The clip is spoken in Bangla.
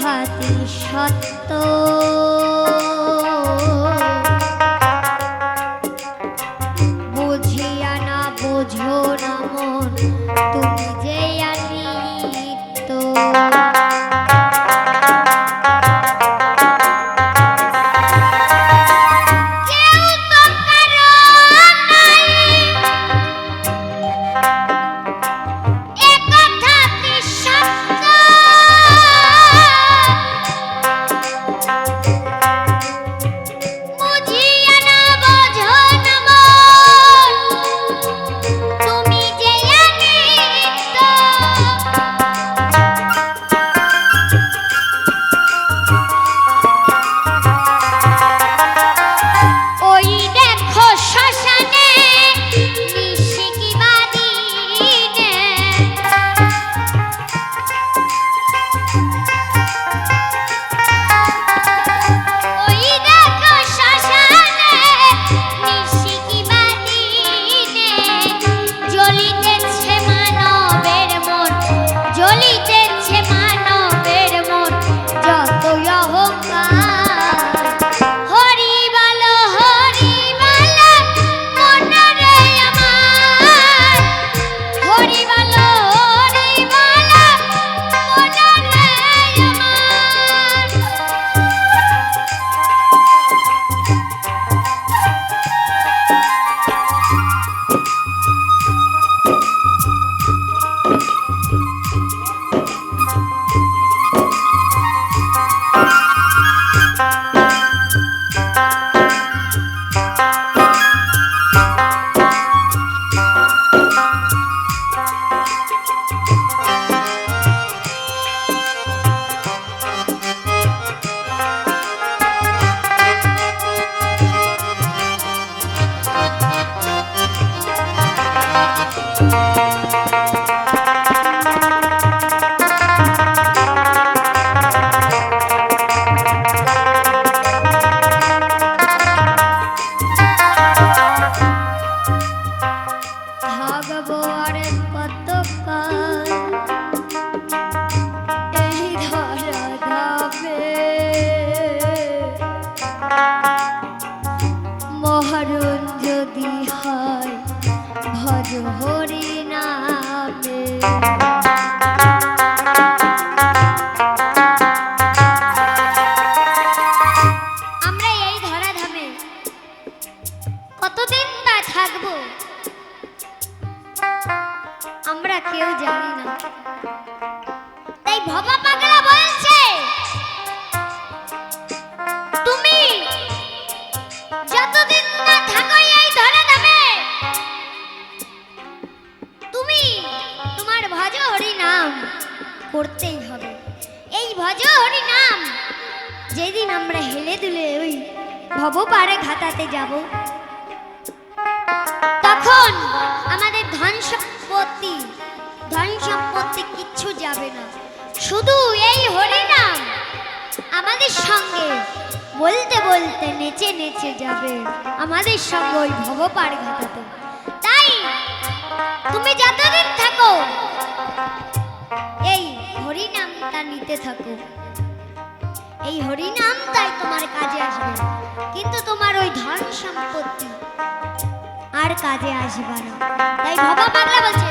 কথাটি সত্য। বরের কথা ভব পারে ঘাটাতে যাব। তখন আমাদের ধন সম্পত্তি ধন সম্পত্তি কিচ্ছু যাবে না। শুধু এই হরিনাম আমাদের সঙ্গে বলতে বলতে নেচে নেচে যাবে আমাদের সঙ্গে ওই ভব পার ঘাটাতে। তাই তুমি যতদিন থাকো, এই হরিনামটা নিতে থাকো। এই হরিনাম তাই তোমার কাজে আসবে। কিন্তু তোমার ওই ধন সম্পত্তি আর কাজে আসবে না। তাই বাবা বাংলা বলছে